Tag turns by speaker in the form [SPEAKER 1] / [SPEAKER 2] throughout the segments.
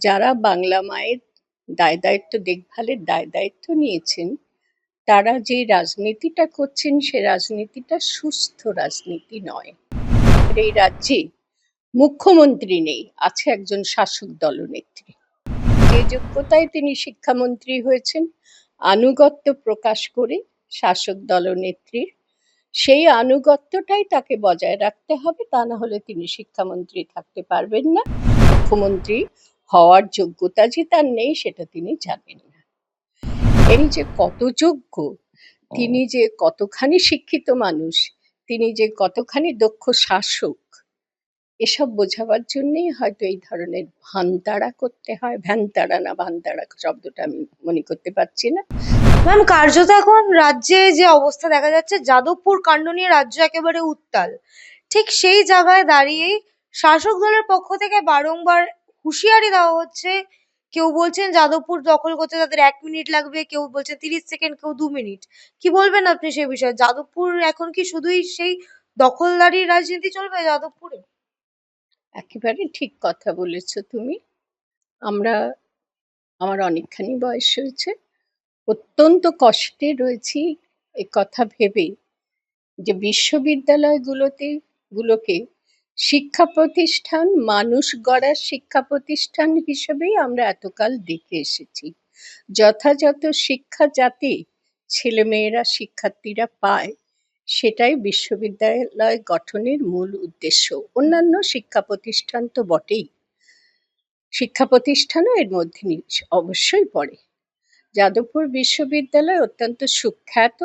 [SPEAKER 1] যারা বাংলা মায়ের দায় দায়িত্ব, দেখভালের দায় দায়িত্ব নিয়েছেন, তারা যে রাজনীতিটা করছেন, সে রাজনীতিটা সুস্থ রাজনীতি নয়। এই রাজ্যে মুখ্যমন্ত্রী নেই, আছে একজন শাসক দলনেত্রী। যে যোগ্যতায় তিনি শিক্ষামন্ত্রী হয়েছেন, আনুগত্য প্রকাশ করে শাসক দলনেত্রীর, সেই আনুগত্যটাই তাকে বজায় রাখতে হবে, তা না হলে তিনি শিক্ষামন্ত্রী থাকতে পারবেন না। মুখ্যমন্ত্রী হওয়ার যোগ্যতা যে তার নেই সেটা তিনি জানেন না। এই যে কত যোগ্য তিনি যে কতখানি শিক্ষিত মানুষ তিনি যে কতখানি দক্ষ শাসক এসব বোঝাবার জন্যই হয়তো এই ধরনের ভানতাড়া করতে হয়। ভ্যানতাড়া না ভানতাড়া শব্দটা আমি মনে করতে পারছি না।
[SPEAKER 2] ম্যাম কার্যত এখন রাজ্যে যে অবস্থা দেখা যাচ্ছে যাদবপুর কাণ্ড নিয়ে রাজ্য একেবারে উত্তাল। ঠিক সেই জায়গায় দাঁড়িয়েই শাসক দলের পক্ষ থেকে বারংবার হুঁশিয়ারি দেওয়া হচ্ছে। কেউ বলছেন যাদবপুর দখল করতে তাদের এক মিনিট লাগবে, কেউ বলছে তিরিশ সেকেন্ড, কেউ দু মিনিট। কি বলবেন আপনি সেই বিষয়ে? যাদবপুর এখন কি শুধুই সেই দখলদারির রাজনীতি চলবে যাদবপুরে?
[SPEAKER 1] একেবারে ঠিক কথা বলেছ তুমি। আমরা, আমার অনেকখানি বয়স হয়েছে। অত্যন্ত কষ্টে রয়েছি এ কথা ভেবে যে বিশ্ববিদ্যালয়গুলোতে, গুলোকে শিক্ষা প্রতিষ্ঠান মানুষ গড়ার শিক্ষা প্রতিষ্ঠান হিসেবেই আমরা এতকাল দেখে এসেছি। যথাযথ শিক্ষা যাতে ছেলেমেয়েরা, শিক্ষার্থীরা পায়, সেটাই বিশ্ববিদ্যালয় গঠনের মূল উদ্দেশ্য। অন্যান্য শিক্ষা প্রতিষ্ঠান তো বটেই। শিক্ষা প্রতিষ্ঠানও এর মধ্যে অবশ্যই পড়ে। যাদবপুর বিশ্ববিদ্যালয় অত্যন্ত সুখ্যাত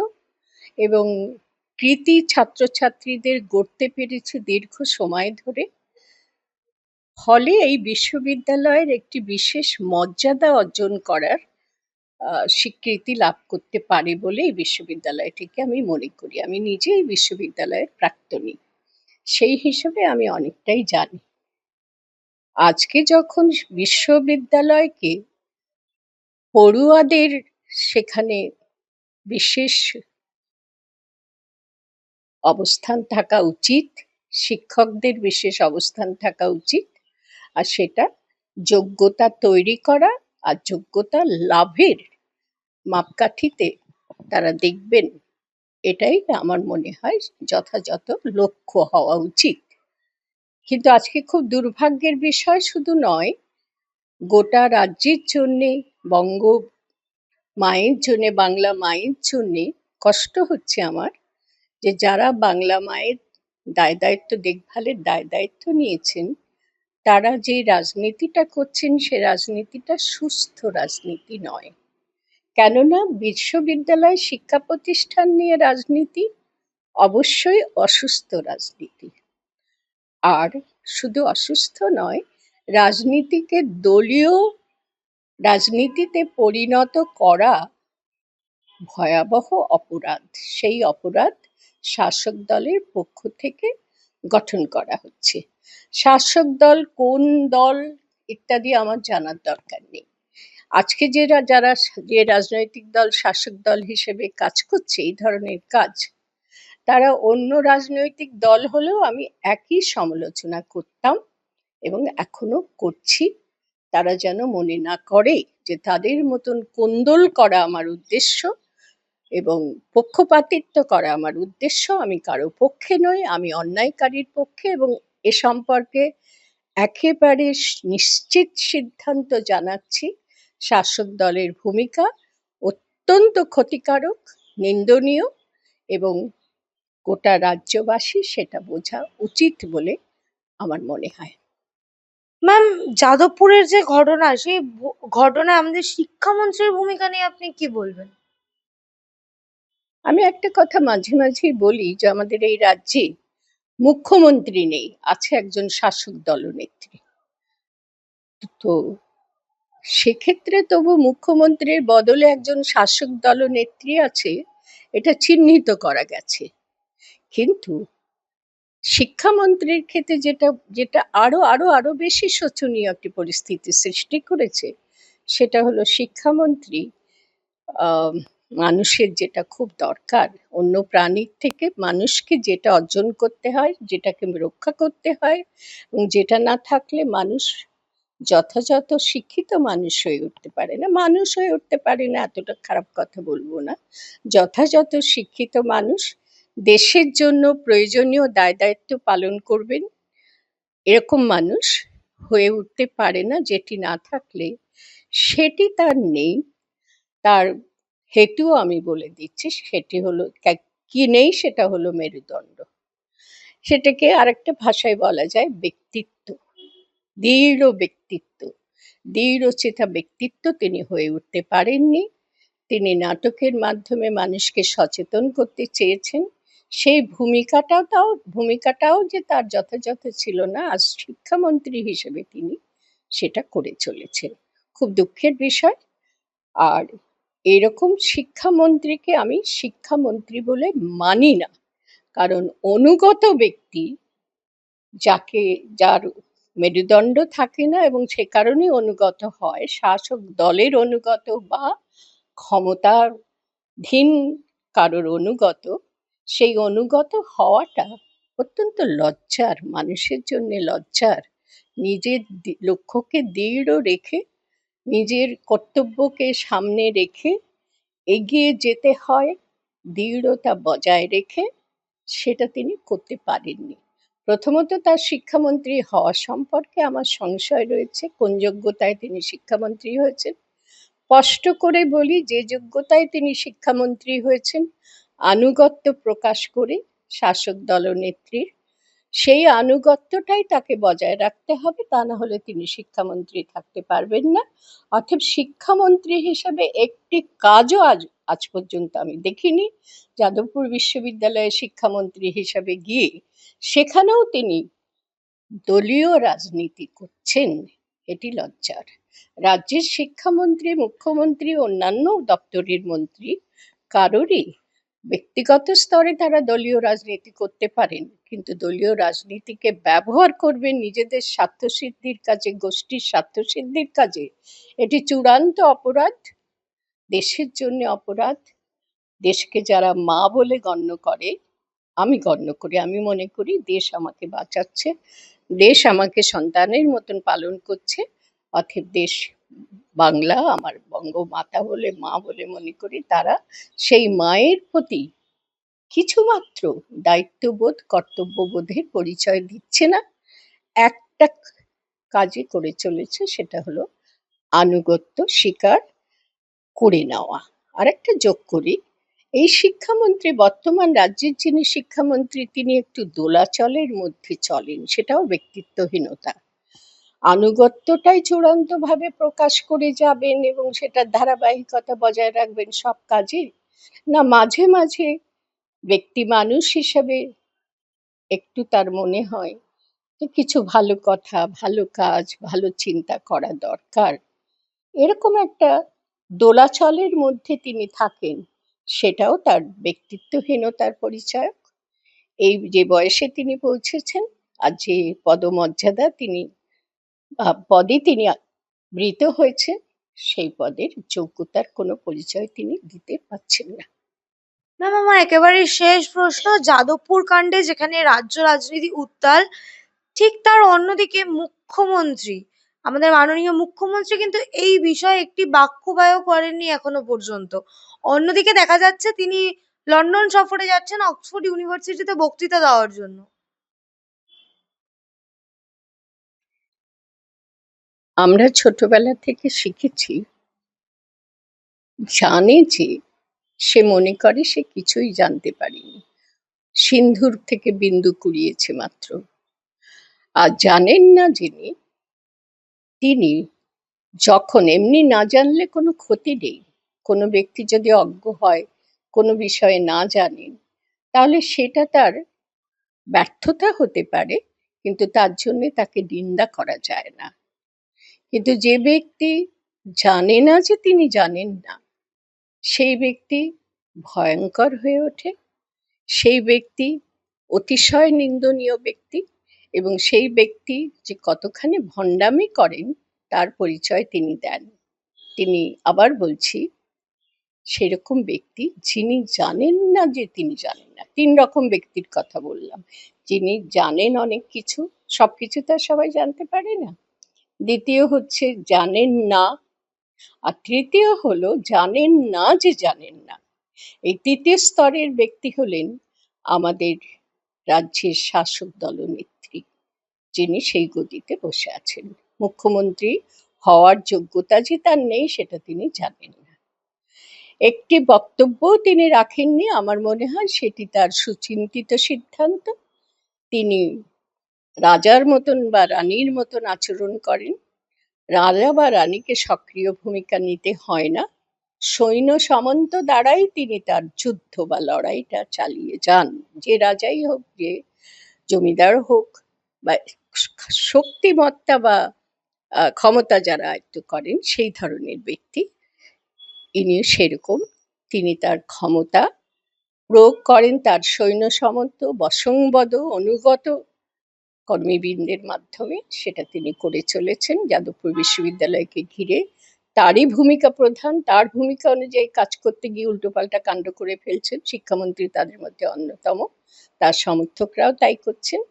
[SPEAKER 1] এবং কৃতি ছাত্রছাত্রীদের গড়তে পেরেছে দীর্ঘ সময় ধরে। ফলে এই বিশ্ববিদ্যালয়ের একটি বিশেষ মর্যাদা অর্জন করার স্বীকৃতি লাভ করতে পারে বলে এই বিশ্ববিদ্যালয়টিকে আমি মনে করি। আমি নিজে এই বিশ্ববিদ্যালয়ের প্রাক্তনী। সেই হিসেবে আমি অনেকটাই জানি। আজকে যখন বিশ্ববিদ্যালয়কে পড়ুয়াদের সেখানে বিশেষ অবস্থান থাকা উচিত, শিক্ষকদের বিশেষ অবস্থান থাকা উচিত, আর সেটা যোগ্যতা তৈরি করা আর যোগ্যতা লাভের মাপকাঠিতে তারা দেখবেন। এটাই আমার মনে হয় যথাযথ লক্ষ্য হওয়া উচিত। কিন্তু আজকে খুব দুর্ভাগ্যের বিষয় শুধু নয়, গোটা রাজ্যের জন্যে, বঙ্গ মায়ের জন্যে, বাংলা মায়ের জন্যে কষ্ট হচ্ছে আমার। যে যারা বাংলা মায়ের দায় দায়িত্ব, দেখভালের দায় দায়িত্ব নিয়েছেন, তারা যে রাজনীতিটা করছেন, সে রাজনীতিটা সুস্থ রাজনীতি নয়। কেননা বিশ্ববিদ্যালয় শিক্ষা প্রতিষ্ঠান নিয়ে রাজনীতি অবশ্যই অসুস্থ রাজনীতি। আর শুধু অসুস্থ নয়, রাজনীতিকে দলীয় রাজনীতিতে পরিণত করা ভয়াবহ অপরাধ। সেই অপরাধ শাসক দলের পক্ষ থেকে গঠন করা হচ্ছে। শাসক দল কোন দল ইত্যাদি আমার জানার দরকার নেই। আজকে যে যারা যে রাজনৈতিক দল, শাসক দল হিসেবে কাজ করছে, এই ধরনের কাজ, তারা অন্য রাজনৈতিক দল হলেও আমি একই সমালোচনা করতাম এবং এখনও করছি। তারা যেন মনে না করে যে তাদের মতন কোন্দল করা আমার উদ্দেশ্য এবং পক্ষপাতিত্ব করা আমার উদ্দেশ্য। আমি কারও পক্ষে নই, আমি অন্যায়কারীর পক্ষে এবং এ সম্পর্কে একেবারে নিশ্চিত সিদ্ধান্ত জানাচ্ছি। শাসক দলের ভূমিকা অত্যন্ত ক্ষতিকারক, নিন্দনীয় এবং গোটা রাজ্যবাসী সেটা বোঝা উচিত বলে আমার মনে হয়।
[SPEAKER 2] ম্যাম, যাদবপুরের যে ঘটনা, সেই ঘটনা আমাদের শিক্ষামন্ত্রীর ভূমিকা নিয়ে আপনি কি বলবেন?
[SPEAKER 1] আমি একটা কথা মাঝে মাঝেই বলি যে আমাদের এই রাজ্যে মুখ্যমন্ত্রী নেই, আছে একজন শাসক দলনেত্রী। তো সেক্ষেত্রে তবু মুখ্যমন্ত্রীর বদলে একজন শাসক দলনেত্রী আছে, এটা চিহ্নিত করা গেছে। কিন্তু শিক্ষামন্ত্রীর ক্ষেত্রে যেটা যেটা আরও আরও আরও বেশি শোচনীয় একটি পরিস্থিতি সৃষ্টি করেছে, সেটা হলো শিক্ষামন্ত্রী মানুষের যেটা খুব দরকার, অন্য প্রাণীর থেকে মানুষকে যেটা অর্জন করতে হয়, যেটাকে রক্ষা করতে হয়, এবং যেটা না থাকলে মানুষ যথাযথ শিক্ষিত মানুষ হয়ে উঠতে পারে না। মানুষ হয়ে উঠতে পারে না, এতটা খারাপ কথা বলব না। যথাযথ শিক্ষিত মানুষ দেশের জন্য প্রয়োজনীয় দায় দায়িত্ব পালন করবেন। এরকম মানুষ হয়ে উঠতে পারে না, যেটি না থাকলে সেটি তার নেই। তার হেতু আমি বলে দিচ্ছি, সেটি হলো কি নেই সেটা হলো মেরুদণ্ড। সেটাকে আরেকটা ভাষায় বলা যায় ব্যক্তিত্ব। দৃঢ় ব্যক্তিত্ব। দৃঢ়চেতা ব্যক্তিত্ব তিনি হয়ে উঠতে পারেননি। তিনি নাটকের মাধ্যমে মানুষকে সচেতন করতে চেয়েছেন। সেই ভূমিকাটাও তাও, ভূমিকাটাও যে তার যথাযথ ছিল না, আজ শিক্ষামন্ত্রী হিসেবে তিনি সেটা করে চলেছেন। খুব দুঃখের বিষয়। আর এরকম শিক্ষামন্ত্রীকে আমি শিক্ষামন্ত্রী বলে মানি না। কারণ অনুগত ব্যক্তি যাকে, যার মেরুদণ্ড থাকে না এবং সে কারণেই অনুগত হয়, শাসক দলের অনুগত বা ক্ষমতাধীন কারোর অনুগত, সেই অনুগত হওয়াটা অত্যন্ত লজ্জার, মানুষের জন্য লজ্জার। নিজের লক্ষ্যকে দৃঢ় রেখে নিজের কর্তব্যকে সামনে রেখে এগিয়ে যেতে হয়, দৃঢ়তা বজায় রেখে সেটা তিনি করতে পারেননি। প্রথমত তার শিক্ষামন্ত্রী হওয়া সম্পর্কে আমার সংশয় রয়েছে, কোন যোগ্যতায় তিনি শিক্ষামন্ত্রী হয়েছেন। স্পষ্ট করে বলি, যে যোগ্যতায় তিনি শিক্ষামন্ত্রী হয়েছেন, আনুগত্য প্রকাশ করে শাসক দলনেত্রীর সেই আনুগত্যটাই তাকে বজায় রাখতে হবে, তা না হলে তিনি শিক্ষামন্ত্রী থাকতে পারবেন না। অর্থাৎ শিক্ষামন্ত্রী হিসেবে একটি কাজও আজ আজ পর্যন্ত আমি দেখিনি। যাদবপুর বিশ্ববিদ্যালয়ে শিক্ষামন্ত্রী হিসেবে গিয়ে সেখানেও তিনি দলীয় রাজনীতি করছেন, এটি লজ্জার। রাজ্যের শিক্ষামন্ত্রী, মুখ্যমন্ত্রী, অন্যান্য দপ্তরের মন্ত্রী কারোরই ব্যক্তিগত স্তরে তারা দলীয় রাজনীতি করতে পারেন, কিন্তু দলীয় রাজনীতিকে ব্যবহার করবেন নিজেদের স্বার্থসিদ্ধির কাজে, গোষ্ঠীর স্বার্থসিদ্ধির কাজে। এটি চূড়ান্ত অপরাধ, দেশের জন্য অপরাধ, দেশকে যারা মা বলে গণ্য করে, আমি গণ্য করি, আমি মনে করি দেশ আমাকে বাঁচাচ্ছে, দেশ আমাকে সন্তানের মতন পালন করছে অথব দেশ বাংলা, আমার বঙ্গমাতা বলে, মা বলে মনে করি, তারা সেই মায়ের প্রতি কিছুমাত্র দায়িত্ববোধ, কর্তব্যবোধের পরিচয় দিচ্ছে না। একটা কাজে করে চলেছে, সেটা হলো আনুগত্য স্বীকার করে নেওয়া। আরেকটা যোগ করি, এই শিক্ষামন্ত্রী, বর্তমান রাজ্যের যিনি শিক্ষামন্ত্রী, তিনি একটু দোলাচলের মধ্যে চলেন, সেটাও ব্যক্তিত্বহীনতা। আনুগত্যটাই চূড়ান্তভাবে প্রকাশ করে যাবেন এবং সেটার ধারাবাহিকতা বজায় রাখবেন সব কাজে না, মাঝে মাঝে ব্যক্তি মানুষ হিসেবে একটু তার মনে হয় কিছু ভালো কথা, ভালো কাজ, ভালো চিন্তা করা দরকার। এরকম একটা দোলাচলের মধ্যে তিনি থাকেন, সেটাও তার ব্যক্তিত্বহীনতার পরিচায়ক। এই যে বয়সে তিনি পৌঁছেছেন আর যে পদমর্যাদা তিনি পদে তিনি মৃত হয়েছে, সেই পদের যোগ্যতার কোনো পরিচয় তিনি দিতে পারছেন না।
[SPEAKER 2] ম্যাম আমার একেবারে শেষ প্রশ্ন, যাদবপুর কাণ্ডে যেখানে রাজ্য রাজনীতি উত্তাল, ঠিক তার অন্যদিকে মুখ্যমন্ত্রী, আমাদের মাননীয় মুখ্যমন্ত্রী কিন্তু এই বিষয়ে একটি বাক্যবায়ও করেননি এখনও পর্যন্ত। অন্যদিকে দেখা যাচ্ছে তিনি লন্ডন সফরে যাচ্ছেন, অক্সফোর্ড ইউনিভার্সিটিতে বক্তৃতা দেওয়ার জন্য।
[SPEAKER 1] আমরা ছোটবেলা থেকে শিখেছি, জানে যে সে মনে করে সে কিছুই জানতে পারেনি। সিন্ধুর থেকে বিন্দু কুড়িয়েছে মাত্র। আর জানেন না যিনি, তিনি যখন এমনি না জানলে কোনো ক্ষতি নেই। কোনো ব্যক্তি যদি অজ্ঞ হয়, কোনো বিষয়ে না জানেন, তাহলে সেটা তার ব্যর্থতা হতে পারে, কিন্তু তার জন্য তাকে নিন্দা করা যায় না। কিন্তু যে ব্যক্তি জানে না যে তিনি জানেন না, সেই ব্যক্তি ভয়ঙ্কর হয়ে ওঠে, সেই ব্যক্তি অতিশয় নিন্দনীয় ব্যক্তি এবং সেই ব্যক্তি যে কতখানি ভণ্ডামি করেন, তার পরিচয় তিনি দেন। তিনি আবার বলছি, সেরকম ব্যক্তি যিনি জানেন না যে তিনি জানেন না, তিন রকম ব্যক্তির কথা বললাম। যিনি জানেন অনেক কিছু, সবকিছু তো আর সবাই জানতে পারে না। দ্বিতীয় হচ্ছে জানেন না, আর তৃতীয় হলো জানেন না যে জানেন না। এই তৃতীয় স্তরের ব্যক্তি হলেন আমাদের রাজ্যের শাসক দলনেত্রী যিনি সেই গদিতে বসে আছেন। মুখ্যমন্ত্রী হওয়ার যোগ্যতা যে তার নেই, সেটা তিনি জানেন না। একটি বক্তব্য তিনি রাখেননি, আমার মনে হয় সেটি তার সুচিন্তিত সিদ্ধান্ত। তিনি রাজার মতন বা রানীর মতন আচরণ করেন। রাজা বা রানীকে সক্রিয় ভূমিকা নিতে হয় না। সৈন্য সামন্ত দ্বারাই তিনি তার যুদ্ধ বা লড়াইটা চালিয়ে যান। যে রাজাই হোক, যে জমিদার হোক বা শক্তিমত্তা বা ক্ষমতা যারা আয়ত্ত করেন, সেই ধরনের ব্যক্তি ইনি সেরকম। তিনি তার ক্ষমতা প্রয়োগ করেন, তার সৈন্য সামন্ত, বসংবদ, অনুগত কর্মীবৃন্দের মাধ্যমে সেটা তিনি করে চলেছেন। যাদবপুর বিশ্ববিদ্যালয়কে ঘিরে তারই ভূমিকা প্রধান। তার ভূমিকা অনুযায়ী কাজ করতে গিয়ে উল্টোপাল্টা কাণ্ড করে ফেলছেন শিক্ষামন্ত্রী তাদের মধ্যে অন্যতম। তার সমর্থকরাও তাই করছেন।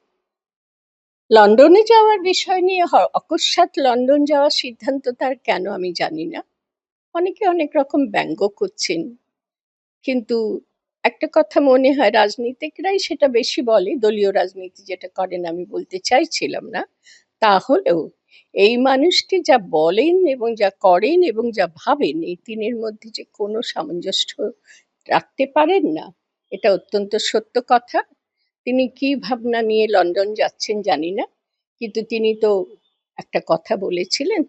[SPEAKER 1] লন্ডনে যাওয়ার বিষয় নিয়ে অকস্মাৎ লন্ডন যাওয়ার সিদ্ধান্ত তার কেন আমি জানি না। অনেকে অনেক রকম ব্যঙ্গ করছেন। কিন্তু একটা কথা মনে হয়, রাজনীতিকরাই সেটা বেশি বলে, দলীয় রাজনীতি যেটা করেন আমি বলতে চাইছিলাম না। তাহলেও এই মানুষটি যা বলেন এবং যা করেন এবং যা ভাবেন, এই তিনের মধ্যে যে কোনো সামঞ্জস্য রাখতে পারেন না, এটা অত্যন্ত সত্য কথা। তিনি কি ভাবনা নিয়ে লন্ডন যাচ্ছেন জানি না, কিন্তু তিনি তো একটা কথা বলেছিলেন,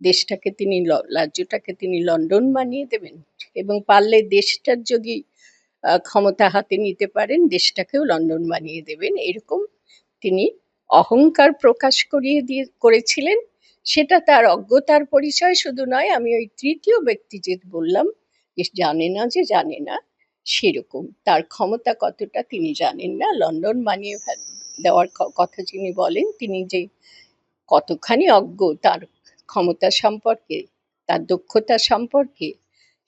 [SPEAKER 1] দেশটাকে তিনি রাজ্যটাকে তিনি লন্ডন বানিয়ে দেবেন এবং পারলে দেশটার যদি ক্ষমতা হাতে নিতে পারেন, দেশটাকেও লন্ডন বানিয়ে দেবেন। এরকম তিনি অহংকার প্রকাশ করিয়ে দিয়ে, করেছিলেন। সেটা তার অজ্ঞতার পরিচয় শুধু নয়, আমি ওই তৃতীয় ব্যক্তি যে বললাম, যে জানে না যে জানে না, সেরকম। তার ক্ষমতা কতটা তিনি জানেন না। লন্ডন বানিয়ে দেওয়ার কথা যিনি বলেন, তিনি যে কতখানি অজ্ঞ, তার ক্ষমতা সম্পর্কে, তার দক্ষতা সম্পর্কে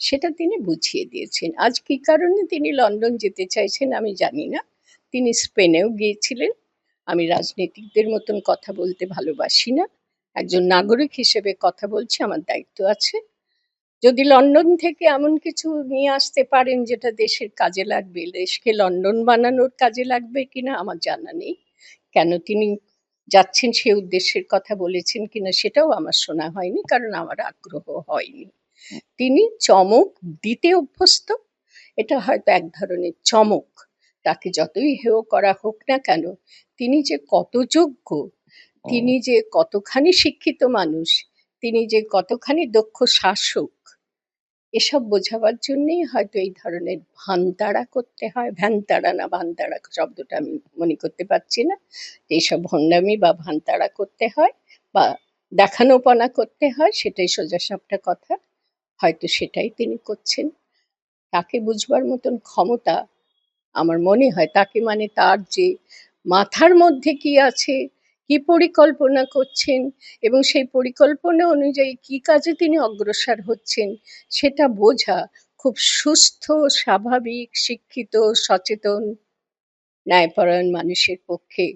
[SPEAKER 1] সেটা তিনি বুঝিয়ে দিয়েছেন। আজ কী কারণে তিনি লন্ডন যেতে চাইছেন আমি জানি না। তিনি স্পেনেও গিয়েছিলেন। আমি রাজনীতিকদের মতন কথা বলতে ভালোবাসি না। একজন নাগরিক হিসেবে কথা বলছি, আমার দায়িত্ব আছে। যদি লন্ডন থেকে এমন কিছু নিয়ে আসতে পারেন যেটা দেশের কাজে লাগবে, দেশকে লন্ডন বানানোর কাজে লাগবে কিনা আমার জানা নেই। কেন তিনি যাচ্ছেন সে উদ্দেশ্যের কথা বলেছেন কিনা সেটাও আমার শোনা হয়নি, কারণ আমার আগ্রহ হয়নি। তিনি চমক দিতে অভ্যস্ত। এটা হয়তো এক ধরনের চমক। তাকে যতই হেয় করা হোক না কেন, তিনি যে কত যোগ্য, তিনি যে কতখানি শিক্ষিত মানুষ, তিনি যে কতখানি দক্ষ শাসক, এসব বোঝাবার জন্যই হয়তো এই ধরনের ভানতাড়া করতে হয়। ভ্যানতাড়া না ভানতাড়া শব্দটা আমি মনে করতে পারছি না। এইসব ভণ্ডামি বা ভানতাড়া করতে হয় বা দেখানোপনা করতে হয়, সেটাই সোজাসাপটা কথা। হয়তো সেটাই তিনি করছেন। তাকে বুঝবার মতন ক্ষমতা আমার মনে হয়, তাকে মানে তার যে মাথার মধ্যে কি আছে, কি পরিকল্পনা করছেন এবং সেই পরিকল্পনা অনুযায়ী কি কাজে তিনি অগ্রসর হচ্ছেন, সেটা বোঝা খুব সুস্থ, স্বাভাবিক, শিক্ষিত, সচেতন, ন্যায়পরায়ণ মানুষের পক্ষে